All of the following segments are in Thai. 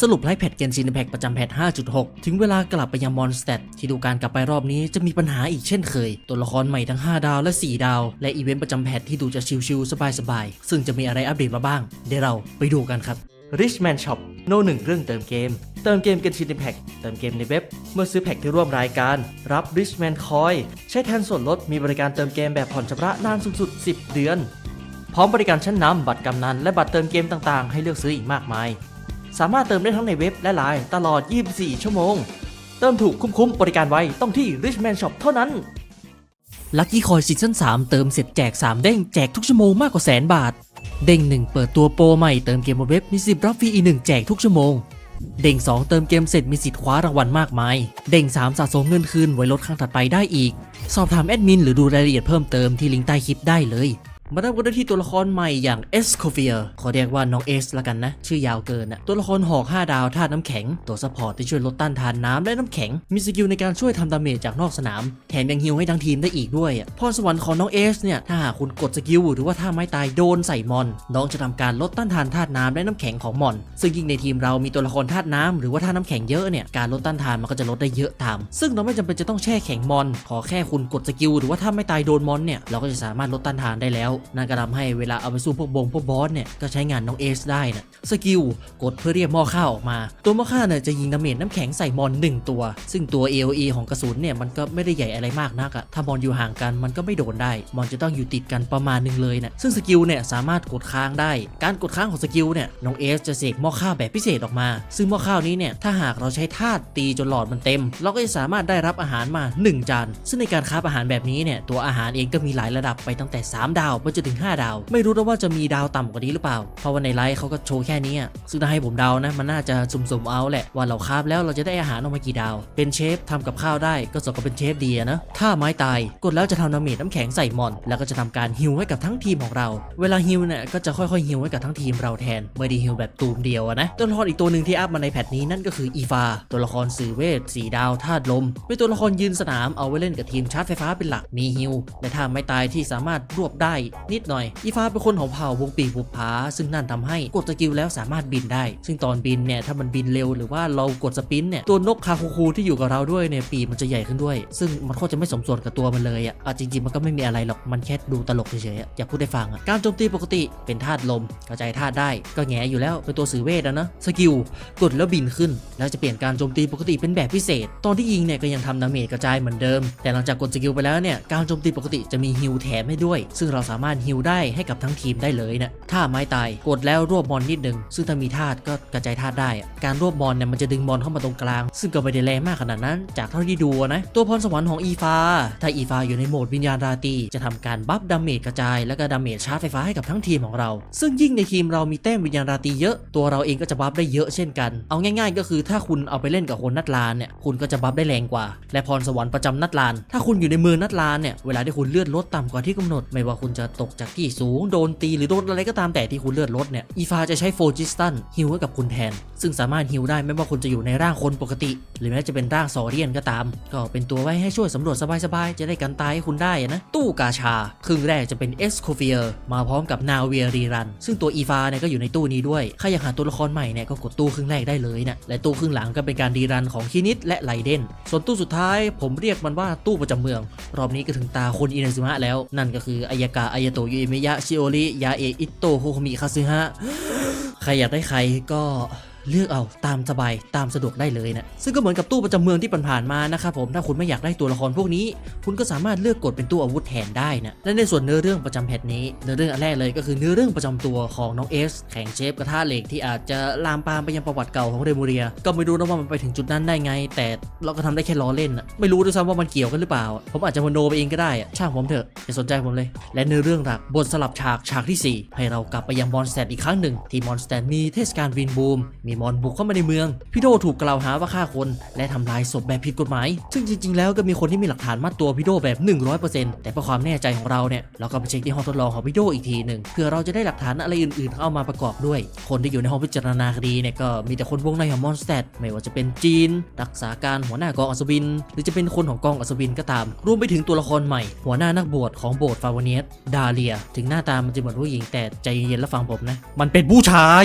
สรุปไลฟ์แพทเกนซินแพคประจำแพท 5.6 ถึงเวลากลับไปยังมอนสเตตที่ดูการกลับไปรอบนี้จะมีปัญหาอีกเช่นเคย ตัวละครใหม่ทั้ง 5 ดาวและ 4 ดาว และอีเวนต์ประจำแพทที่ดูจะชิลๆสบายๆ ซึ่งจะมีอะไรอัปเดตมาบ้าง เดี๋ยวเราไปดูกันครับ Richman Shop โนหนึ่งเรื่องเติมเกม เติมเกมกันชินแพ็กเติมเกมในเว็บ เมื่อซื้อแพ็กที่ร่วมรายการ รับ Richman Coin ใช้แทนส่วนลดมีบริการเติมเกมแบบผ่อนชำระนานสูงสุด 10 เดือน พร้อมบริการชั้นนำบัตรกำนันและบัตรเติมเกมต่างๆ ให้เลือกซื้ออีกมากมาย สามารถเติมได้ทั้งในเว็บและไลน์ตลอด 24 ชั่วโมง เติมถูกคุ้มๆ บริการไวต้องที่ Richman Shop เท่านั้นลั c กี้คอยซีซั่น3เติมเสร็จแจก 3 เด้ง แจกทุกชั่วโมงมากกว่าแสนบาท เด้ง 1 เปิดตัวโปรใหม่เติมเกมบนเว็บมีสิทธิ์รับฟรีอีก1แจกทุกชั่วโมง เด้ง 2 เติมเกมเสร็จมีสิทธิ์คว้ารางวัลมากมาย เด้ง 3 สะสมเงินคืนไว้ลดครั้งถัดไปได้อีก สอบถามแอดมินหรือดูรายละเอียดเพิ่มเติมที่ลิงก์ใต้คลิปได้เลย มาเริ่มกันด้ที่ตัวละครใหม่อย่างเอสโคเฟียขอเรียกว่าน้องเอสละกันนะ ชื่อยาวเกินนะตัวละครหอก 5 ดาวธาตุน้ำแข็ง ตัวซัพพอร์ตที่ช่วยลดต้านทานน้ำและน้ำแข็ง มีสกิลในการช่วยทำดาเมจจากนอกสนาม แถมยังฮิลให้ทั้งทีมได้อีกด้วยพรสวรรค์ของน้องเอสเนี่ย ถ้าหากคุณกดสกิลหรือว่าถ้าไม้ตายโดนใส่มอน น้องจะทำการลดต้านทานธาตุน้ำและน้ำแข็งของมอน ซึ่งยิ่งในทีมเรามีตัวละครธาตุน้ำหรือว่าธาตุน้ำแข็งเยอะเนี่ย การลดต้านทานมันก็จะลดได้เยอะตาม ซึ่งเราไม่จำเป็นจะต้องแช่แข็งมอน ขอแค่คุณกดสกิลหรือว่าถ้าไม่ตายโดนมอนเนี่ย เราก็จะสามารถลดต้านทานได้แล้วนั่นก็ทำให้เวลาเอาไปสู้พวกบงพวกบอสเนี่ยก็ใช้งานน้องเอสได้นะสกิลกดเพื่อเรียกหม้อข้าวออกมา ตัวหม้อข้าวเนี่ยจะยิงดาเมจน้ำแข็งใส่มอนหนึ่งตัว ซึ่งตัว AOE ของกระสุนเนี่ยมันก็ไม่ได้ใหญ่อะไรมากนักอะถ้ามอนอยู่ห่างกันมันก็ไม่โดนได้ มอนจะต้องอยู่ติดกันประมาณหนึงเลยนะซึ่งสกิลเนี่ยสามารถกดค้างได้ การกดค้างของสกิลเนี่ยน้องเอสจะเสกหม้อข้าวแบบพิเศษออกมา ซึ่งหม้อข้าวนี้เนี่ยถ้าหากเราใช้ธาตุตีจนหลอดมันเต็ม เราก็จะสามารถได้รับอาหารมาหนึ่งจาน ซึ่งในการคราอาหารแบบนี้เนี่ยตัวอาหารเองก็มีหลายระดับไปตั้งแต่ 3 ดาวไปจนถึง 5 ดาว ไม่รู้นะว่าจะมีดาวต่ำกว่านี้หรือเปล่า เพราะว่าในไลฟ์เขาก็โชว์แค่นี้อะซึ่งถ้าให้ผมเดานะ มันน่าจะสุ่มๆเอาแหละ ว่าเราคาฟแล้วเราจะได้อาหารออกมากี่ดาว เป็นเชฟทำกับข้าวได้ก็สมกับเป็นเชฟดีนะ ถ้าไม้ตายกดแล้วจะทำดาเมจน้ำแข็งใส่มอน แล้วก็จะทำการฮิลให้กับทั้งทีมของเรา เวลาฮิลเนี่ยก็จะค่อยๆฮิลให้กับทั้งทีมเราแทน ไม่ได้ฮิลแบบตูมเดียวนะ ตัวละครอีกตัวหนึ่งที่อัพมาในแพทนี้นั่นก็คืออีฟา ตัวละครสื่อเวทสีดาวธาตุลม เป็นตัวละครยืนสนามเอาไว้เล่นกับทีมชาร์จไฟฟ้าเป็นหลัก มีฮิลและถ้าไม่ตายที่สามารถรวบได้นิดหน่อย อีฟาเป็นคนของเผ่าวงปีกบุปผาซึ่งนั่นทำให้กดสกิลแล้วสามารถบินได้ ซึ่งตอนบินเนี่ยถ้ามันบินเร็วหรือว่าเรากดสปินเนี่ยตัวนกคาคูคูที่อยู่กับเราด้วยเนี่ยปีมันจะใหญ่ขึ้นด้วย ซึ่งมันโคตรจะไม่สมส่วนกับตัวมันเลยอะจริงๆมันก็ไม่มีอะไรหรอกมันแค่ดูตลกเฉยๆอะอยากพูดได้ฟังอะการโจมตีปกติเป็นธาตุลมกระจายธาตุได้ ก็แง่อยู่แล้วเป็นตัวสื่อเวทแล้วนะสกิลกดแล้วบินขึ้น แล้วจะเปลี่ยนการโจมตีปกติเป็นแบบพิเศษ ตอนที่ยิงเนี่ยก็ยังทำดาเมจกระจายเหมือนเดิม แต่หลังจากกดสกิลไปแล้วเนี่ยการโจมตีปกติจะมีฮิลแถมให้ด้วย ซึ่งเราสามารถฮิลได้ให้กับทั้งทีมได้เลยนะถ้าไม้ตายกดแล้วรวบมอนนิดนึง ซึ่งถ้ามีธาตุก็กระจายธาตุได้ การรวบมอนเนี่ยมันจะดึงมอนเข้ามาตรงกลาง ซึ่งก็ไม่ได้แรงมากขนาดนั้น จากเท่าที่ดูนะ ตัวพรสวรรค์ของอีฟา ถ้าอีฟาอยู่ในโหมดวิญญาณราตรีจะทำการบัฟดาเมจกระจาย แล้วก็ดาเมจชาร์จไฟฟ้าให้กับทั้งทีมของเรา ซึ่งยิ่งในทีมเรามีแต้มวิญญาณราตรีเยอะ ตัวเราเองก็จะบัฟได้เยอะเช่นกัน เอาง่ายๆ ก็คือถ้าคุณเอาไปเล่นกับคนนัดลานเนี่ยคุณก็จะบัฟได้แรงกว่า และพรสวรรค์ประจำนัดลาน ถ้าคุณอยู่ในมือนัดลานเนี่ยเวลาที่คุณเลือดลดต่ำกว่าที่กำหนด ไม่ว่าคุณจะตกจากที่สูงโดนตีหรือโดนอะไรก็ตามแต่ที่คุณเลือดลดเนี่ยอีฟาจะใช้โฟจิสตันฮิลให้กับคุณแทน ซึ่งสามารถฮิลได้ไม่ว่าคุณจะอยู่ในร่างคนปกติ หรือแม้จะเป็นร่างซอเรียนก็ตาม ก็เป็นตัวไว้ให้ช่วยสำรวจสบายๆ จะได้กันตายให้คุณได้นะ ตู้กาชา ครึ่งแรกจะเป็นเอสโคเฟียมาพร้อมกับนาเวียรีรัน ซึ่งตัวอีฟาเนี่ยก็อยู่ในตู้นี้ด้วยใครอยากหาตัวละครใหม่เนี่ยก็กดตู้ครึ่งแรกได้เลยนะและตู้ครึ่งหลังก็เป็นการรีรันของคินิตและไลเดนส่วนตู้สุดท้ายผมเรียกมันว่าตู้ประจำเมือง รอบนี้ก็ถึงตาคนอินาซึมะแล้ว นั่นก็คืออายากาอายาโตยูเอเมยะชิโอริยาเออิโตโฮโคมิคาซึฮะ ใครอยากได้ใครก็ เลือกเอาตามสบายตามสะดวกได้เลยนะซึ่งก็เหมือนกับตู้ประจำเมืองที่ผ่านๆมานะครับผมถ้าคุณไม่อยากได้ตัวละครพวกนี้ คุณก็สามารถเลือกกดเป็นตู้อาวุธแทนได้นะและในส่วนเนื้อเรื่องประจำแพทนี้เนื้อเรื่องอันแรกเลยก็คือเนื้อเรื่องประจำตัวของน้องเอสแข่งเชฟกระทะเหล็กที่อาจจะลามปามไปยังประวัติเก่าของเรมูเรีย ก็ไม่รู้นะว่ามันไปถึงจุดนั้นได้ไง แต่เราก็ทำได้แค่ล้อเล่นนะไม่รู้ด้วยซ้ำว่ามันเกี่ยวกันหรือเปล่า ผมอาจจะมโนไปเองก็ได้อะช่างผมเถอะอย่าสนใจผมเลย และเนื้อเรื่องหลักบทสลับฉากฉากที่สี่ให้เรากลับไปยังมอนสแตนอีกครั้งหนึ่งที่มอนสแตนมีเทศกาลวินบูมมมอนบุกเข้ามาในเมือง พี่โดถูกกล่าวหาว่าฆ่าคน และทำลายศพแบบผิดกฎหมาย ซึ่งจริง ๆ แล้วก็มีคนที่มีหลักฐานมัดตัวพี่โดแบบ 100%แต่เพื่อความแน่ใจของเราเนี่ยเราก็ไปเช็คที่ห้องทดลองของพี่โดอีกทีหนึ่งเพื่อเราจะได้หลักฐานอะไรอื่นๆ เข้ามาประกอบด้วย คนที่อยู่ในห้องพิจารณาคดีเนี่ยก็มีแต่คนวงในของมอนสเตดไม่ว่าจะเป็นจีน รักษาการหัวหน้ากองอัศวิน หรือจะเป็นคนของกองอัศวินก็ตาม รวมไปถึงตัวละครใหม่ หัวหน้านักบวชของโบสถ์ฟาวเนียสดาเลีย ถึงหน้าตามันจะเหมือนผู้หญิงแต่ใจเย็นแล้วฟังผมนะมันเป็นผู้ชาย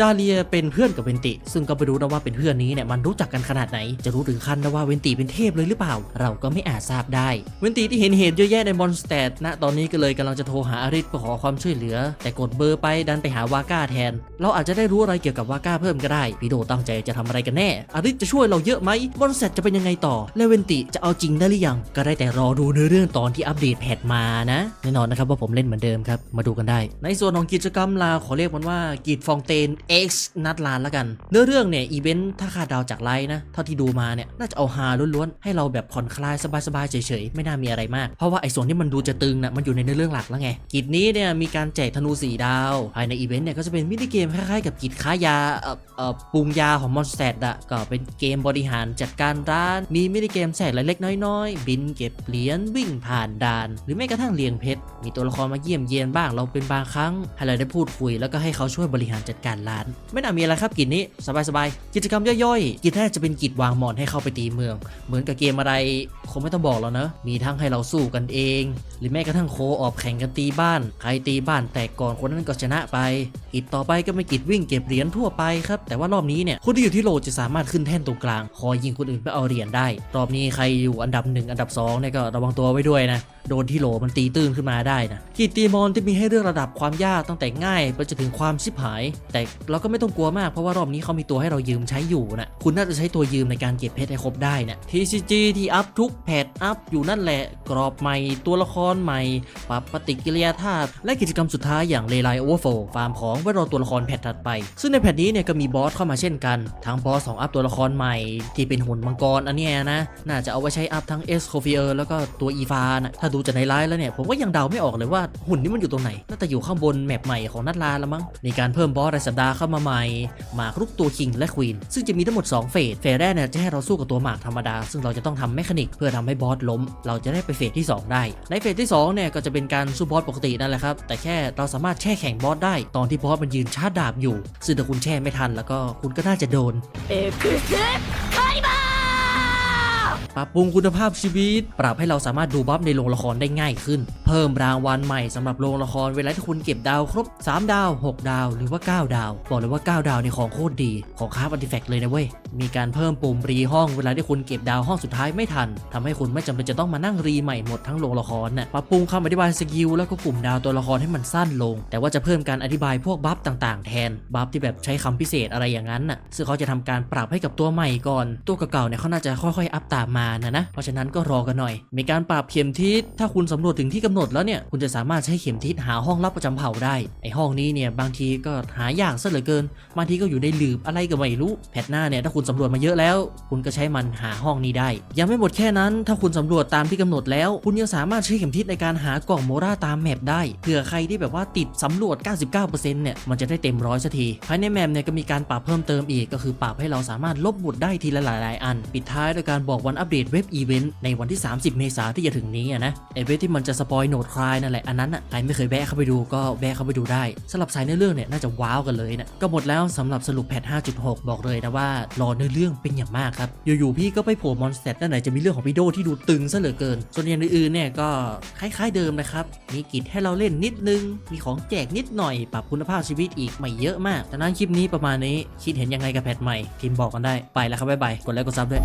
ดาเลียเป็นเพื่อนกับกับเวนติ ซึ่งก็ไม่รู้นะว่าเป็นเพื่อนนี้เนี่ยมันรู้จักกันขนาดไหน จะรู้ถึงขั้นนะว่าเวนติเป็นเทพเลยหรือเปล่า เราก็ไม่อาจทราบได้ เวนติที่เห็นเหตุเยอะแยะในมอนสเตดณตอนนี้ก็เลยกำลังจะโทรหาอาริสเพื่อขอความช่วยเหลือ แต่กดเบอร์ไปดันไปหาวาก้าแทน เราอาจจะได้รู้อะไรเกี่ยวกับวาก้าเพิ่มก็ได้พี่โดตั้งใจจะทำอะไรกันแน่อาริสจะช่วยเราเยอะไหมมอนสเตดจะเป็นยังไงต่อ และเวนติจะเอาจริงได้หรือยังก็ได้แต่รอดูในอเรื่องตอนที่อัปเดตแพทมานะแน่นอนนะครับว่าผมเล่นเหมือนเดิมครับมาดูกันได้ ในส่วนของกิจกรรมลาขอเรียกมันว่ากีดฟองเตน X นัดลานละกันเนื้อเรื่องเนี่ยอีเวนต์ถ้าคาดเดาวจากไลน์นะเท่าที่ดูมาเนี่ยน่าจะเอาฮาล้วนๆให้เราแบบผ่อนคลายสบายๆเฉยๆไม่น่ามีอะไรมาก เพราะว่าไอ้ส่วนที่มันดูจะตึงนะมันอยู่ในเนื้อเรื่องหลักแล้วไงกิจนี้เนี่ยมีการแจกธนูสีดาวภายในอีเวนต์เนี่ยก็จะเป็นมินิเกมคล้ายๆกับกิจค้ายาเอ่อเอ่อปรุงยาของมอนสเตดอะก็เป็นเกมบริหารจัดการร้าน มีมินิเกมแจกเล็กๆน้อยๆ บินเก็บเหรียญวิ่งผ่านด่าน หรือแม้กระทั่งเลียงเพชรมีตัวละครมาเยี่ยมเยียนบ้างเราเป็นบางครั้งให้เราได้พูดคุยแล้วก็ให้เขาช่วยบริหารจัดการร้าน ไม่น่ามีอะไรครับกิจจนี้สบายๆ กิจกรรมย่อยๆ กิจแรกจะเป็นกิจวางหมอนให้เข้าไปตีเมือง เหมือนกับเกมอะไรคงไม่ต้องบอกแล้วนะ มีทั้งให้เราสู้กันเอง หรือแม้กระทั่งโคออบแข่งกันตีบ้าน ใครตีบ้านแตกก่อนคนนั้นก็ชนะไป กิจต่อไปก็เป็นกิจวิ่งเก็บเหรียญทั่วไปครับ แต่ว่ารอบนี้เนี่ยคนที่อยู่ที่โหลจะสามารถขึ้นแท่นตรงกลาง คอยยิงคนอื่นไปเอาเหรียญได้ รอบนี้ใครอยู่อันดับหนึ่งอันดับสองเนี่ยก็ระวังตัวไว้ด้วยนะ โดนที่โหลมันตีตื้นขึ้นมาได้นะ กิจตีมอนที่มีให้เลือกระดับความยากตั้งแต่ง่ายไปจนถึงความชิบหาย แต่เราก็ไม่ต้องกลัวมากเพราะว่ารอบนี้เขามีตัวให้เรายืมใช้อยู่นะคุณน่าจะใช้ตัวยืมในการเก็บเพชรให้ครบได้นะ TCG ที่อัพทุกแพทอัพอยู่นั่นแหละกรอบใหม่ตัวละครใหม่ ปรับปฏิกิริยาธาตุและกิจกรรมสุดท้ายอย่างเลไลโอเวอร์โฟฟาร์มของไว้รอตัวละครแพทถัดไป ซึ่งในแพทนี้เนี่ยก็มีบอสเข้ามาเช่นกันทั้งบอสของอัพตัวละครใหม่ ที่เป็นหุ่นมังกรอันนี้นะน่าจะเอาไว้ใช้อัพทั้งเอสโคฟิเออร์แล้วก็ตัวอีฟานะถ้าดูจากในไลน์แล้วเนี่ยผมก็ยังเดาไม่ออกเลยว่าหุ่นนี้มันอยู่ตรงไหนน่าจะอยู่ข้างบนแมปใหม่ของนัดลาล้วมั้งมีการเพิ่มบอสรายสัปดาห์เข้ามาใหม่หมากรุกตัวคิงและควีนซึ่งจะมีทั้งหมด 2 เฟส เฟสแรกเนี่ยจะให้เราสู้กับตัวหมากธรรมดา ซึ่งเราจะต้องทำแมคานิกเพื่อทำให้บอสล้ม เราจะได้ไปเฟสที่ 2 ได้ ในเฟสที่2เนี่ยก็จะเป็นการสู้บอสปกตินั่นแหละครับ แต่แค่เราสามารถแช่แข็งบอสได้ตอนที่บอสมันยืนชาร์จดาบอยู่ ซึ่งถ้าคุณแช่ไม่ทันแล้วก็คุณก็น่าจะโดนเอฟเฟคไคบา ปรับปรุงคุณภาพชีวิต ปรับให้เราสามารถดูบัฟในโรงละครได้ง่ายขึ้น เพิ่มรางวัลใหม่สำหรับโรงละครเวลาที่คุณเก็บดาวครบ 3 ดาว 6 ดาว หรือว่า 9 ดาว บอกเลยว่า 9 ดาวในของโคตรดี ของคราฟอันติแฟกเลยนะเว้ย มีการเพิ่มปุ่มรีห้องเวลาที่คุณเก็บดาวห้องสุดท้ายไม่ทันทำให้คุณไม่จำเป็นจะต้องมานั่งรีใหม่หมดทั้งโรงละครน่ะปรับปรุงคำอธิบายสกิลแล้วก็กลุ่มดาวตัวละครให้มันสั้นลง แต่ว่าจะเพิ่มการอธิบายพวกบัฟต่างๆ แทนบัฟที่แบบใช้คำพิเศษอะไรอย่างนั้นน่ะซึ่งเขาจะทำการปรับให้กับตัวใหม่ก่อนตัวเก่าๆเนี่ยเขาน่าจะค่อยๆอัพตามมานะนะ เพราะฉะนั้นก็รอกันหน่อย มีการปรับเข็มทิศ ถ้าคุณสำรวจถึงที่กำหนดแล้วเนี่ย คุณจะสามารถใช้เข็มทิศหาห้องลับประจำเผ่าได้ ไอห้องนี้เนี่ยบางทีก็หายากซะเหลือเกิน บางทีก็อยู่ในหลืบอะไรก็ไม่รู้ แพทหน้าเนี่ยถ้าคุณสำรวจมาเยอะแล้ว คุณก็ใช้มันหาห้องนี้ได้ ยังไม่หมดแค่นั้น ถ้าคุณสำรวจตามที่กำหนดแล้ว คุณยังสามารถใช้เข็มทิศในการหากล่องโมราตามแมปได้ เผื่อใครที่แบบว่าติดสำรวจ 99%เนี่ยมันจะได้เต็มร้อยสักทีภายในแมปเนี่ยก็มีการปรับเพิ่มเติมอีกก็คือปรับให้เราสามารถลบหมุดได้ทีละหลายๆ อัน ปิดท้ายด้วยการบอกวันอัปเดตเว็บอีเวนต์ในวันที่ 30 เมษายนที่จะถึงนี้นะไอเว็บที่มันจะสปอยโหนดคลายนั่นแหละอันนั้นอะใครไม่เคยแวะเข้าไปดูก็แวะเข้าไปดูได้สำหรับสายเนื้อเรื่องเนี่ยน่าจะว้าวกันเลยนะก็หมดแล้วสำหรับสรุปแพท5.6 บอกเลยนะว่ารอเนื้อเรื่องเป็นอย่างมากครับอยู่ๆพี่ก็ไปโผล่มอนสเตอร์นั่นไหนจะมีเรื่องของพี่โดที่ดูตึงซะเหลือเกิน ส่วนอย่างอื่นๆเนี่ยก็คล้ายๆเดิมนะครับมีกิจให้เราเล่นนิดนึงมีของแจกนิดหน่อยปรับคุณภาพชีวิตอีกไม่เยอะมากดังนั้นคลิปนี้ประมาณนี้คิดเห็นยังไงกับแพทใหม่พิมพ์บอกกันได้ไปแล้วครับบ๊ายบายกดไลค์กดซับด้วย